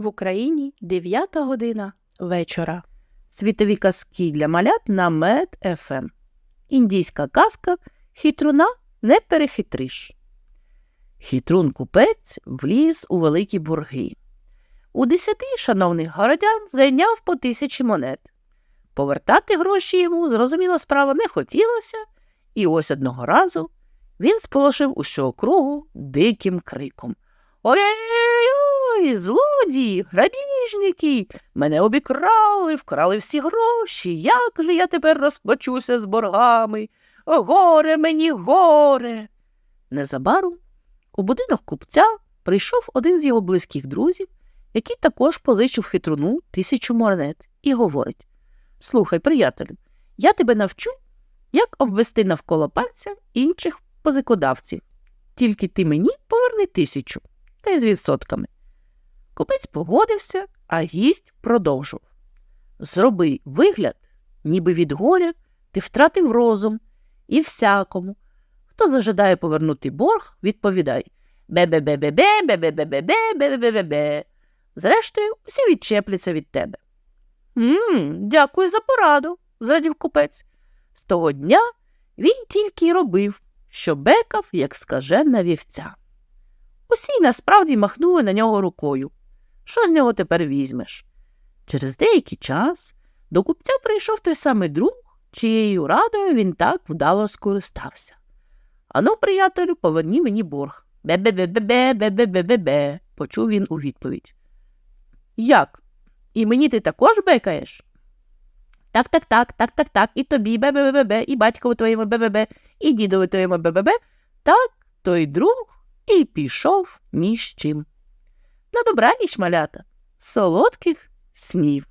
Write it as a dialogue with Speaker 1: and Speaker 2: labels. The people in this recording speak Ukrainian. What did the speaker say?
Speaker 1: В Україні 9 година вечора. Світові казки для малят на Мед ФМ. Індійська казка Хитруна не перехитриш. Хитрун купець вліз у великі борги. У десяти шановних городян зайняв по тисячі монет. Повертати гроші йому, зрозуміло, справа не хотілося, і ось одного разу він сполошив усього кругу диким криком. Ой-ой-ой, злодії, грабіжники, мене обікрали, вкрали всі гроші. Як же я тепер розплачуся з боргами? О, горе мені, горе. Незабаром у будинок купця прийшов один з його близьких друзів, який також позичив хитруну тисячу монет, і говорить Слухай, приятелю, я тебе навчу, як обвести навколо пальця інших позикодавців. Тільки ти мені поверни тисячу, та й з відсотками. Купець погодився, а гість продовжував. Зроби вигляд, ніби від горя ти втратив розум, і всякому. Хто зажадає повернути борг, відповідай бе-бе-бе-бе-бе, бе-бе-бе-бе-бе, бе-бе-бе-бе. Зрештою, всі відчепляться від тебе. «М, Дякую за пораду, зрадів купець. З того дня він тільки й робив, що бекав, як скажена вівця. Усі насправді махнули на нього рукою. Що з нього тепер візьмеш? Через деякий час до купця прийшов той самий друг, чиєю радою він так вдало скористався. Ану, приятелю, поверні мені борг. Бе-бе-бе-бе-бе, бе-бе-бе-бе-бе, почув він у відповідь. Як? І мені ти також бекаєш? Так, так, так, так, так, так, і тобі бе-бе-бе-бе, і батькові твоєму бе-бе-бе, і дідові твоєму бе-бе-бе. Так, той друг і пішов ні з чим. На добраніч, малята, солодких снів.